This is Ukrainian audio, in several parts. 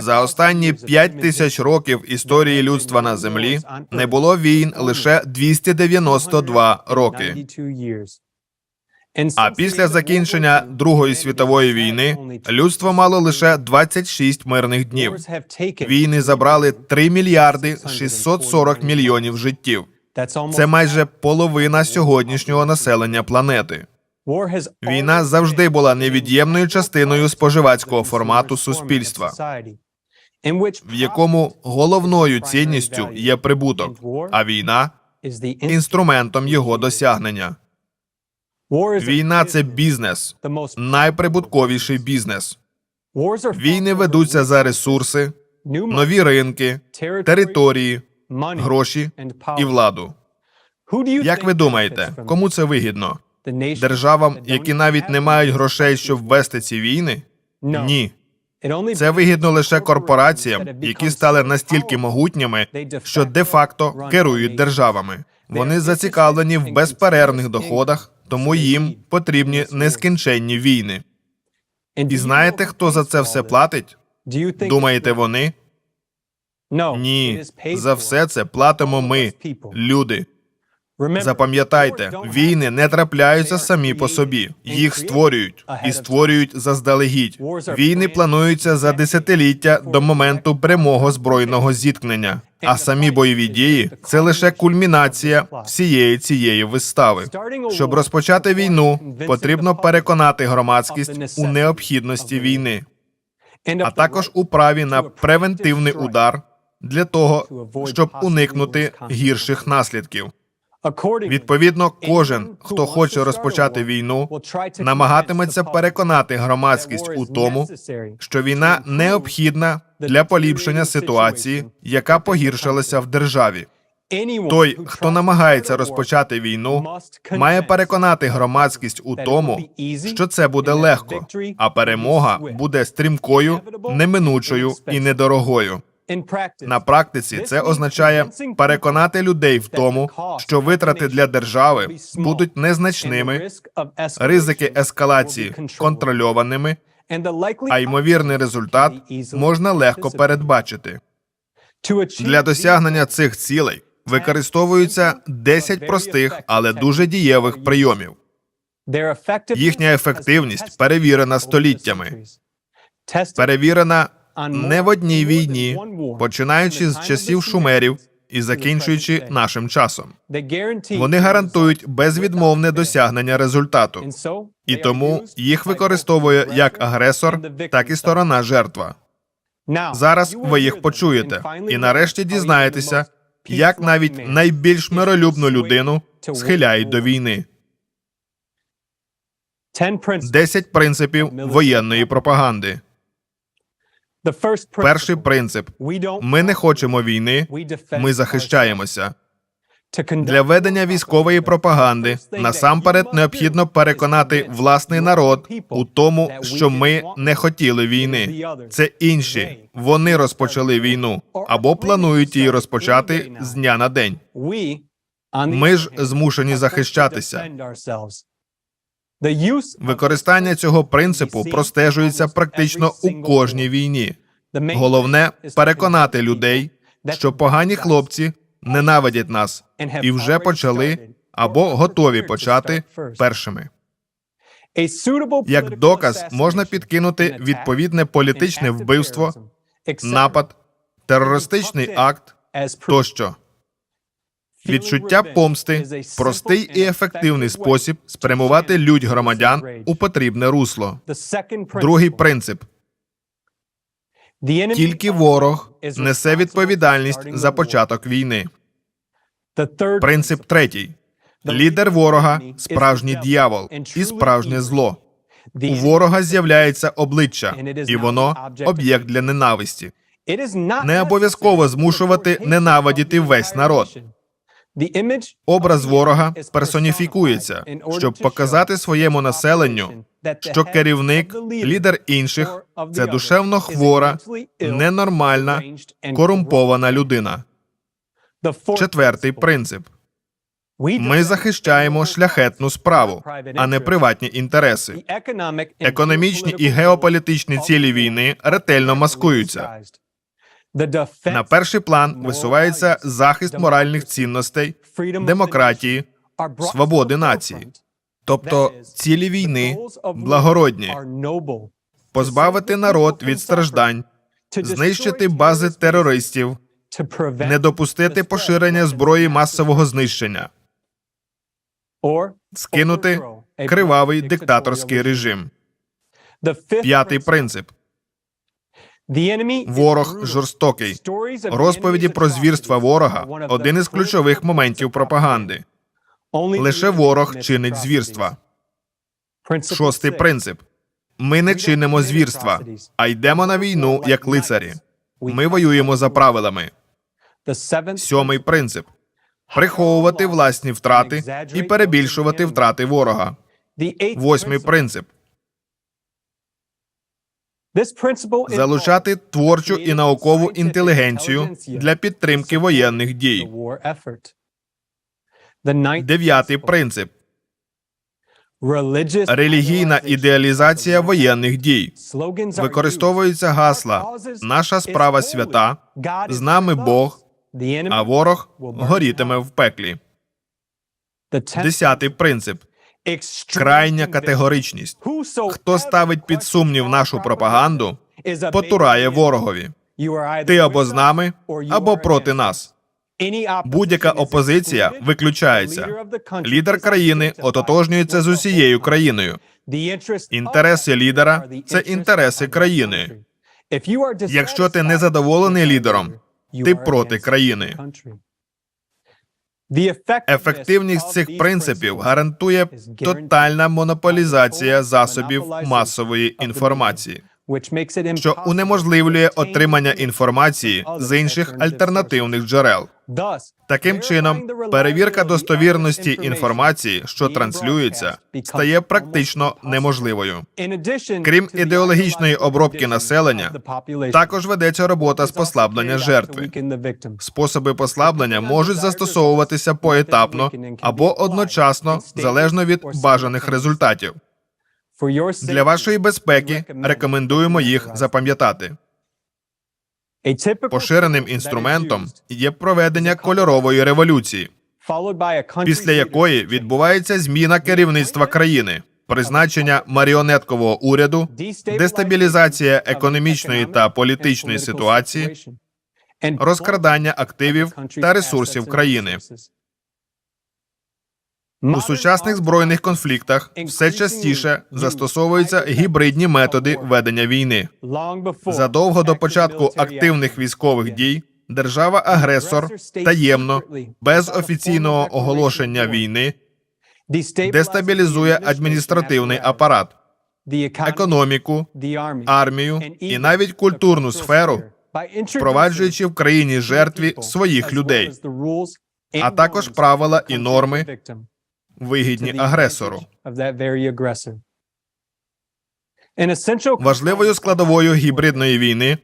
За останні п'ять тисяч років історії людства на землі не було війн лише 292 роки. А після закінчення Другої світової війни людство мало лише 26 мирних днів. Війни забрали 3 мільярди 640 мільйонів життів. Це майже половина сьогоднішнього населення планети. Війна завжди була невід'ємною частиною споживацького формату суспільства, в якому головною цінністю є прибуток, а війна інструментом його досягнення. Війна це бізнес, найприбутковіший бізнес. Війни ведуться за ресурси, нові ринки, території, гроші і владу. Як ви думаєте, кому це вигідно? Державам, які навіть не мають грошей, щоб вести ці війни? Ні. Це вигідно лише корпораціям, які стали настільки могутніми, що де-факто керують державами. Вони зацікавлені в безперервних доходах, тому їм потрібні нескінченні війни. І знаєте, хто за це все платить? Думаєте, вони? Ні, за все це платимо ми, люди. Запам'ятайте, війни не трапляються самі по собі, їх створюють і створюють заздалегідь. Війни плануються за десятиліття до моменту прямого збройного зіткнення. А самі бойові дії це лише кульмінація всієї цієї вистави. Щоб розпочати війну, потрібно переконати громадськість у необхідності війни, а також у праві на превентивний удар для того, щоб уникнути гірших наслідків. Відповідно, кожен, хто хоче розпочати війну, намагатиметься переконати громадськість у тому, що війна необхідна для поліпшення ситуації, яка погіршилася в державі. Той, хто намагається розпочати війну, має переконати громадськість у тому, що це буде легко, а перемога буде стрімкою, неминучою і недорогою. На практиці це означає переконати людей в тому, що витрати для держави будуть незначними, ризики ескалації контрольованими, а ймовірний результат можна легко передбачити. Для досягнення цих цілей використовуються 10 простих, але дуже дієвих прийомів. Їхня ефективність перевірена століттями, перевірена не в одній війні, починаючи з часів шумерів і закінчуючи нашим часом. Вони гарантують безвідмовне досягнення результату, і тому їх використовує як агресор, так і сторона жертва. Зараз ви їх почуєте, і нарешті дізнаєтеся, як навіть найбільш миролюбну людину схиляють до війни. Десять принципів воєнної пропаганди. Перший принцип: ми не хочемо війни, ми захищаємося. Для ведення військової пропаганди насамперед необхідно переконати власний народ у тому, що ми не хотіли війни. Це інші. Вони розпочали війну або планують її розпочати з дня на день. Ми ж змушені захищатися. Використання цього принципу простежується практично у кожній війні. Головне переконати людей, що погані хлопці ненавидять нас і вже почали або готові почати першими. Як доказ можна підкинути відповідне політичне вбивство, напад, терористичний акт тощо. Відчуття помсти простий і ефективний спосіб спрямувати людь громадян у потрібне русло. Другий принцип тільки ворог несе відповідальність за початок війни. Принцип третій: лідер ворога справжній дьявол і справжнє зло. У ворога з'являється обличчя, і воно об'єкт для ненависті. Не обов'язково змушувати ненавидіти весь народ. Образ ворога персоніфікується, щоб показати своєму населенню, що керівник, лідер інших це душевно хвора, ненормальна, корумпована людина. Четвертий принцип Ми захищаємо шляхетну справу, а не приватні інтереси. Економічні і геополітичні цілі війни ретельно маскуються. На перший план висувається захист моральних цінностей, демократії, свободи нації. Тобто цілі війни благородні, позбавити народ від страждань, знищити бази терористів, не допустити поширення зброї масового знищення, скинути кривавий диктаторський режим. П'ятий принцип ворог жорстокий. Розповіді про звірства ворога один із ключових моментів пропаганди. Лише ворог чинить звірства. Шостий принцип. Ми не чинимо звірства, а йдемо на війну як лицарі. Ми воюємо за правилами. Сьомий принцип приховувати власні втрати і перебільшувати втрати ворога. Восьмий принцип залучати творчу і наукову інтелігенцію для підтримки воєнних дій. Дев'ятий принцип. Релігійна ідеалізація воєнних дій. Використовуються гасла Наша справа свята, з нами Бог, а ворог горітиме в пеклі. Десятий принцип крайня категоричність. Хто ставить під сумнів нашу пропаганду, потурає ворогові. Ти або з нами, або проти нас. Будь-яка опозиція виключається. Лідер країни ототожнюється з усією країною. Інтереси лідера це інтереси країни. Якщо ти не задоволений лідером, ти проти країни. Ефективність цих принципів гарантує тотальна монополізація засобів масової інформації, що унеможливлює отримання інформації з інших альтернативних джерел. Таким чином, перевірка достовірності інформації, що транслюється, стає практично неможливою. Крім ідеологічної обробки населення, також ведеться робота з послаблення жертви. Способи послаблення можуть застосовуватися поетапно або одночасно, залежно від бажаних результатів. Для вашої безпеки рекомендуємо їх запам'ятати. Поширеним інструментом є проведення кольорової революції, після якої відбувається зміна керівництва країни, призначення маріонеткового уряду, дестабілізація економічної та політичної ситуації, розкрадання активів та ресурсів країни. У сучасних збройних конфліктах все частіше застосовуються гібридні методи ведення війни. Задовго до початку активних військових дій держава-агресор таємно, без офіційного оголошення війни, дестабілізує адміністративний апарат, економіку, армію і навіть культурну сферу, впроваджуючи в країні жертві своїх людей, а також правила і норми, вигідні агресору. Важливою складовою гібридної війни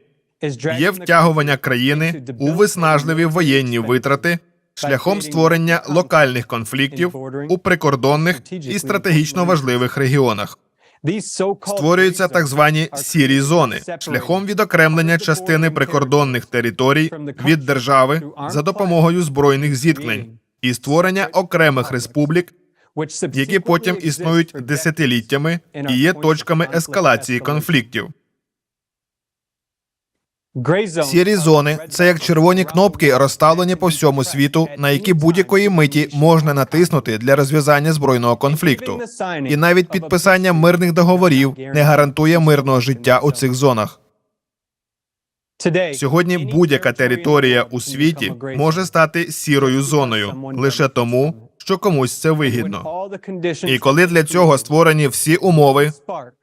є втягування країни у виснажливі воєнні витрати шляхом створення локальних конфліктів у прикордонних і стратегічно важливих регіонах. Створюються так звані сірі зони шляхом відокремлення частини прикордонних територій від держави за допомогою збройних зіткнень і створення окремих республік, які потім існують десятиліттями і є точками ескалації конфліктів. Сірі зони це як червоні кнопки, розставлені по всьому світу, на які будь-якої миті можна натиснути для розв'язання збройного конфлікту. І навіть підписання мирних договорів не гарантує мирного життя у цих зонах. Сьогодні будь-яка територія у світі може стати сірою зоною лише тому, що комусь це вигідно. І коли для цього створені всі умови,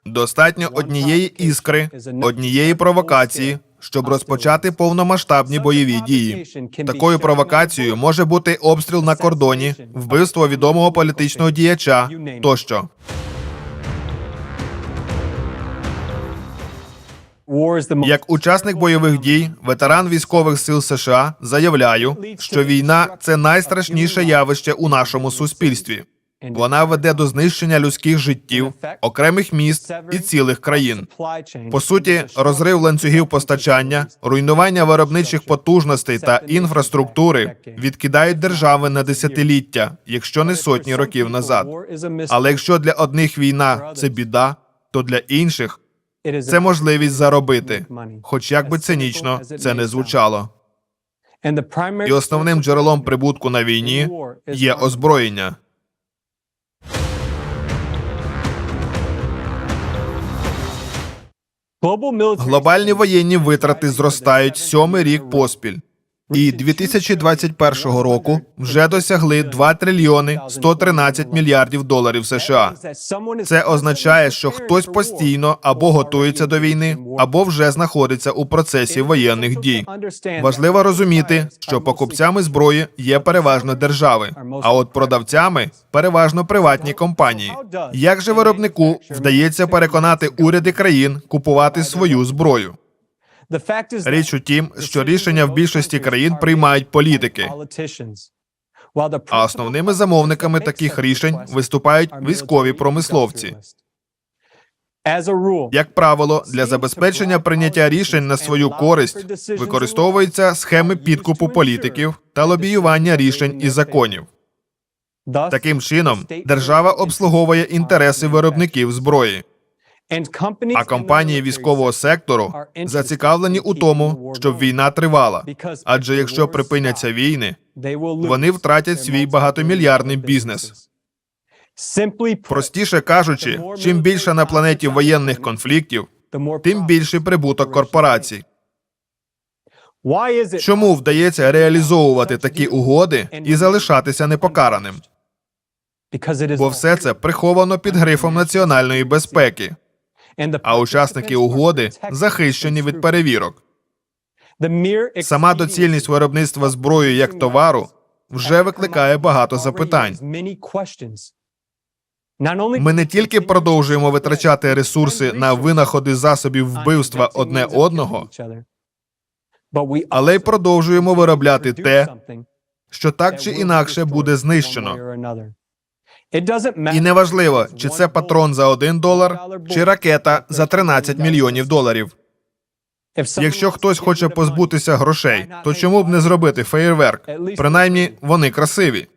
достатньо однієї іскри, однієї провокації, щоб розпочати повномасштабні бойові дії. Такою провокацією може бути обстріл на кордоні, вбивство відомого політичного діяча тощо. Як учасник бойових дій, ветеран військових сил США, заявляю, що війна це найстрашніше явище у нашому суспільстві. Вона веде до знищення людських життів, окремих міст і цілих країн. По суті, розрив ланцюгів постачання, руйнування виробничих потужностей та інфраструктури відкидають держави на десятиліття, якщо не сотні років назад. Але якщо для одних війна це біда, то для інших це можливість заробити, хоч як би цинічно це не звучало. І основним джерелом прибутку на війні є озброєння. Глобальні воєнні витрати зростають сьомий рік поспіль. І 2021 року вже досягли 2 трильйони 113 мільярдів доларів США. Це означає, що хтось постійно або готується до війни, або вже знаходиться у процесі воєнних дій. Важливо розуміти, що покупцями зброї є переважно держави, а от продавцями переважно приватні компанії. Як же виробнику вдається переконати уряди країн купувати свою зброю? Річ у тім, що рішення в більшості країн приймають політики, а основними замовниками таких рішень виступають військові промисловці. Як правило, для забезпечення прийняття рішень на свою користь використовуються схеми підкупу політиків та лобіювання рішень і законів. Таким чином, держава обслуговує інтереси виробників зброї. А компанії військового сектору зацікавлені у тому, щоб війна тривала. Адже якщо припиняться війни, вони втратять свій багатомільярдний бізнес. Простіше кажучи, чим більше на планеті воєнних конфліктів, тим більший прибуток корпорацій. Чому вдається реалізовувати такі угоди і залишатися непокараним? Бо все це приховано під грифом національної безпеки, а учасники угоди захищені від перевірок. Сама доцільність виробництва зброї як товару вже викликає багато запитань. Ми не тільки продовжуємо витрачати ресурси на винаходи засобів вбивства одне одного, але й продовжуємо виробляти те, що так чи інакше буде знищено. І неважливо, чи це патрон за один долар, чи ракета за 13 мільйонів доларів. Якщо хтось хоче позбутися грошей, то чому б не зробити феєрверк? Принаймні, вони красиві.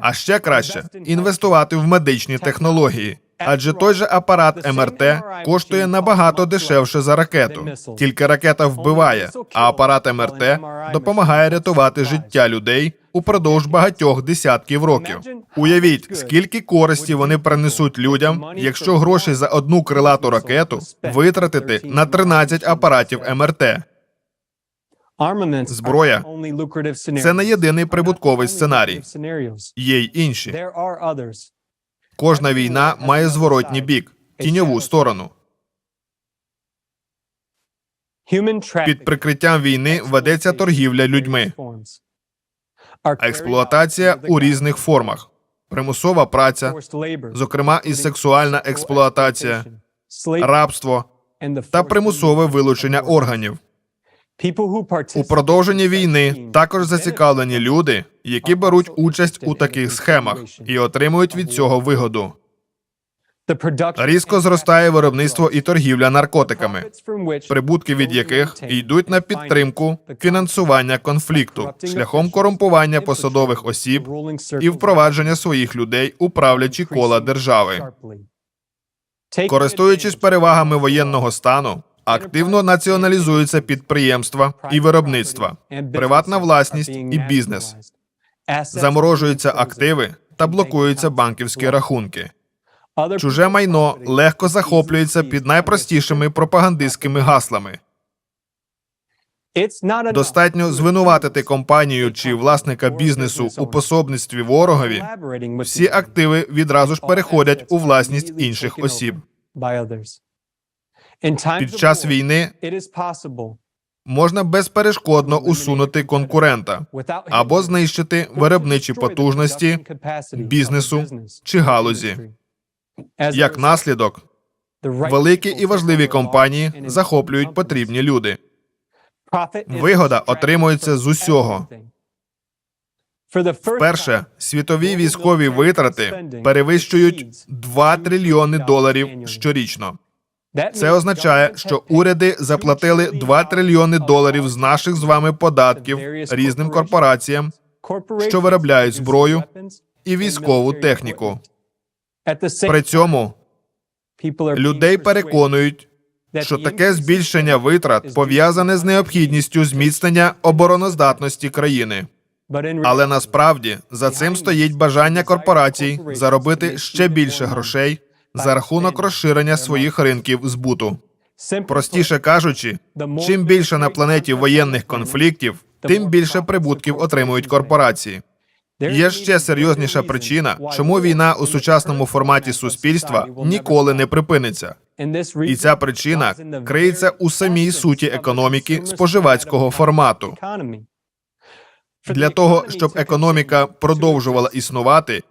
А ще краще інвестувати в медичні технології. Адже той же апарат МРТ коштує набагато дешевше за ракету. Тільки ракета вбиває, а апарат МРТ допомагає рятувати життя людей упродовж багатьох десятків років. Уявіть, скільки користі вони принесуть людям, якщо гроші за одну крилату ракету витратити на 13 апаратів МРТ. Зброя Це не єдиний прибутковий сценарій. Є й інші. Кожна війна має зворотній бік, тіньову сторону. Під прикриттям війни ведеться торгівля людьми, експлуатація у різних формах, примусова праця, зокрема і сексуальна експлуатація, рабство та примусове вилучення органів. У продовженні війни також зацікавлені люди, які беруть участь у таких схемах і отримують від цього вигоду. Різко зростає виробництво і торгівля наркотиками, прибутки від яких йдуть на підтримку фінансування конфлікту шляхом корумпування посадових осіб і впровадження своїх людей у правлячі кола держави. Користуючись перевагами воєнного стану, активно націоналізуються підприємства і виробництва, приватна власність і бізнес, заморожуються активи та блокуються банківські рахунки. Чуже майно легко захоплюється під найпростішими пропагандистськими гаслами. Достатньо звинуватити компанію чи власника бізнесу у пособництві ворогові. Всі активи відразу ж переходять у власність інших осіб. Під час війни Можна безперешкодно усунути конкурента або знищити виробничі потужності бізнесу чи галузі. Як наслідок, Великі і важливі компанії захоплюють потрібні люди. Вигода отримується з усього. Вперше світові військові витрати перевищують 2 трильйони доларів щорічно. Це означає, що уряди заплатили 2 трильйони доларів з наших з вами податків різним корпораціям що виробляють зброю і військову техніку. При цьому людей переконують, що таке збільшення витрат пов'язане з необхідністю зміцнення обороноздатності країни. Але насправді за цим стоїть бажання корпорацій заробити ще більше грошей за рахунок розширення своїх ринків збуту. Простіше кажучи, чим більше на планеті воєнних конфліктів, тим більше прибутків отримують корпорації. Є ще серйозніша причина, чому війна у сучасному форматі суспільства ніколи не припиниться. І ця причина криється у самій суті економіки споживацького формату. Для того, щоб економіка продовжувала існувати,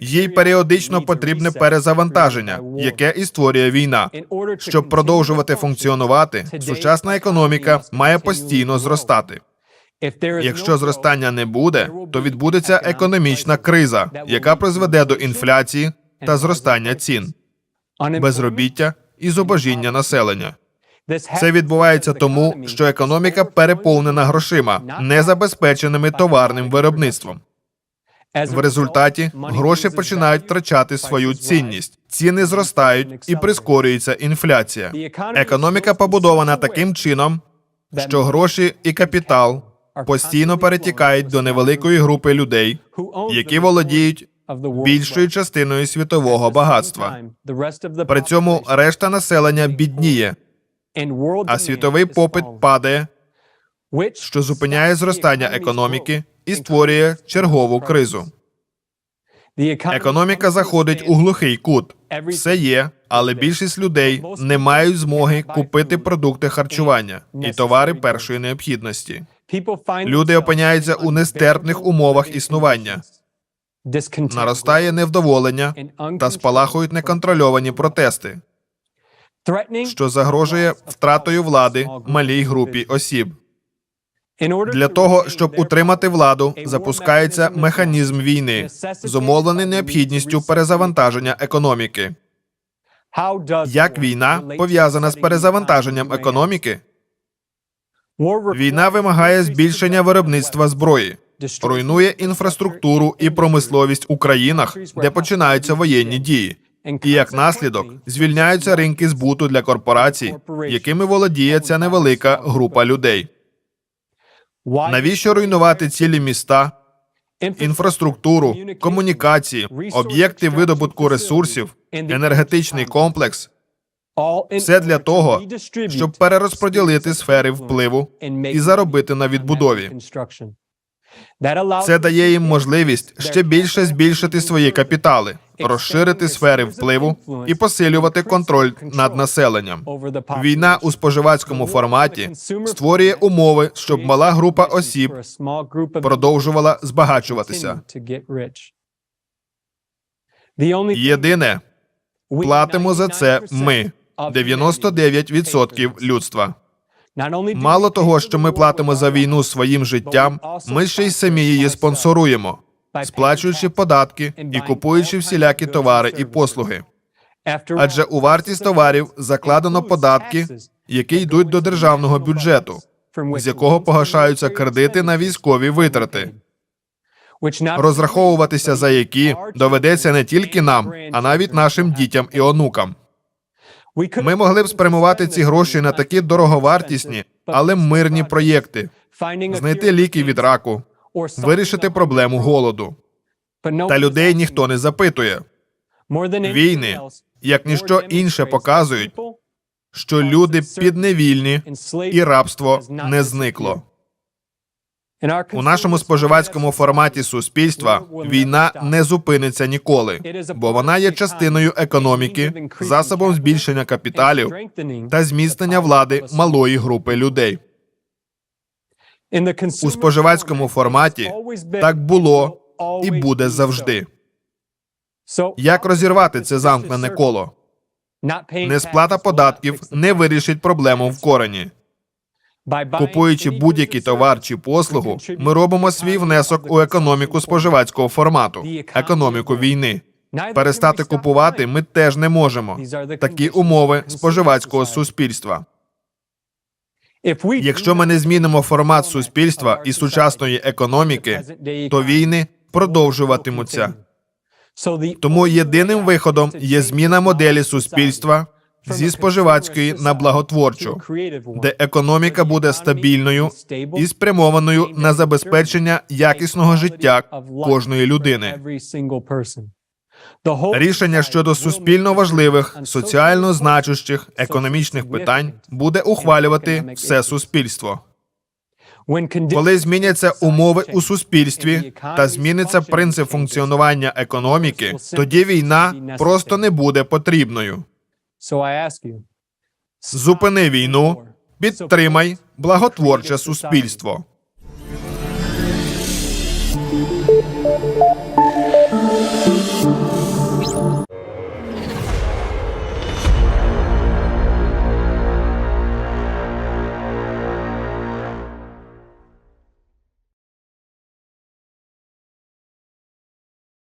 їй періодично потрібне перезавантаження, яке і створює війна. Щоб продовжувати функціонувати, сучасна економіка має постійно зростати. Якщо зростання не буде, то відбудеться економічна криза, яка призведе до інфляції та зростання цін, безробіття і зубожіння населення. Це відбувається тому, що економіка переповнена грошима, не забезпеченими товарним виробництвом. В результаті гроші починають втрачати свою цінність, ціни зростають і прискорюється інфляція. Економіка побудована таким чином, що гроші і капітал постійно перетікають до невеликої групи людей, які володіють більшою частиною світового багатства. При цьому решта населення бідніє, а світовий попит падає, що зупиняє зростання економіки і створює чергову кризу. Економіка заходить у глухий кут. Все є, але більшість людей не мають змоги купити продукти харчування і товари першої необхідності. Люди опиняються у нестерпних умовах існування. Наростає невдоволення та спалахують неконтрольовані протести, що загрожує втратою влади малій групі осіб. Для того щоб утримати владу, запускається механізм війни, зумовлений необхідністю перезавантаження економіки. Як війна пов'язана з перезавантаженням економіки? Війна вимагає збільшення виробництва зброї, руйнує інфраструктуру і промисловість у країнах, де починаються воєнні дії, і як наслідок звільняються ринки збуту для корпорацій, якими володіє ця невелика група людей. Навіщо руйнувати цілі міста, інфраструктуру, комунікації, об'єкти видобутку ресурсів, енергетичний комплекс? Все для того, щоб перерозподілити сфери впливу і заробити на відбудові. Це дає їм можливість ще більше збільшити свої капітали, розширити сфери впливу і посилювати контроль над населенням. Війна у споживацькому форматі створює умови, щоб мала група осіб продовжувала збагачуватися. Єдине, платимо за це ми 99% людства. Мало того, що ми платимо за війну своїм життям, ми ще й самі її спонсоруємо, сплачуючи податки і купуючи всілякі товари і послуги. Адже у вартість товарів закладено податки, які йдуть до державного бюджету, з якого погашаються кредити на військові витрати, розраховуватися за які доведеться не тільки нам, а навіть нашим дітям і онукам. Ми могли б спрямувати ці гроші на такі дороговартісні, але мирні проєкти, знайти ліки від раку, вирішити проблему голоду. Та людей ніхто не запитує. Війни, як ніщо інше, показують, що люди підневільні і рабство не зникло. У нашому споживацькому форматі суспільства війна не зупиниться ніколи, бо вона є частиною економіки, засобом збільшення капіталів та зміцнення влади малої групи людей. У споживацькому форматі так було і буде завжди. Як розірвати це замкнене коло? Несплата податків не вирішить проблему в корені. Купуючи будь-який товар чи послугу, ми робимо свій внесок у економіку споживацького формату, економіку війни. Перестати купувати ми теж не можемо. Такі умови споживацького суспільства. Якщо ми не змінимо формат суспільства і сучасної економіки, то війни продовжуватимуться. Тому єдиним виходом є зміна моделі суспільства зі споживацької на благотворчу, де економіка буде стабільною і спрямованою на забезпечення якісного життя кожної людини. Рішення щодо суспільно важливих, соціально значущих економічних питань буде ухвалювати все суспільство. Коли зміняться умови у суспільстві та зміниться принцип функціонування економіки, тоді війна просто не буде потрібною. Зупини війну, підтримай благотворче суспільство.